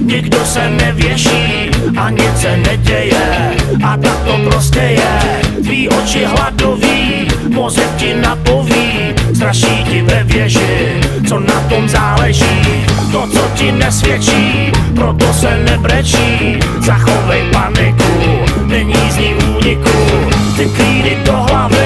nikdo se nevěší a nic se neděje a tak to prostě je. Tvý oči hladoví, mozek ti napoví, straší ti ve věži, co na tom záleží. To, co ti nesvědčí, proto se nebrečí, zachovej paniku, není z ní úniku. Ty klíny do hlavy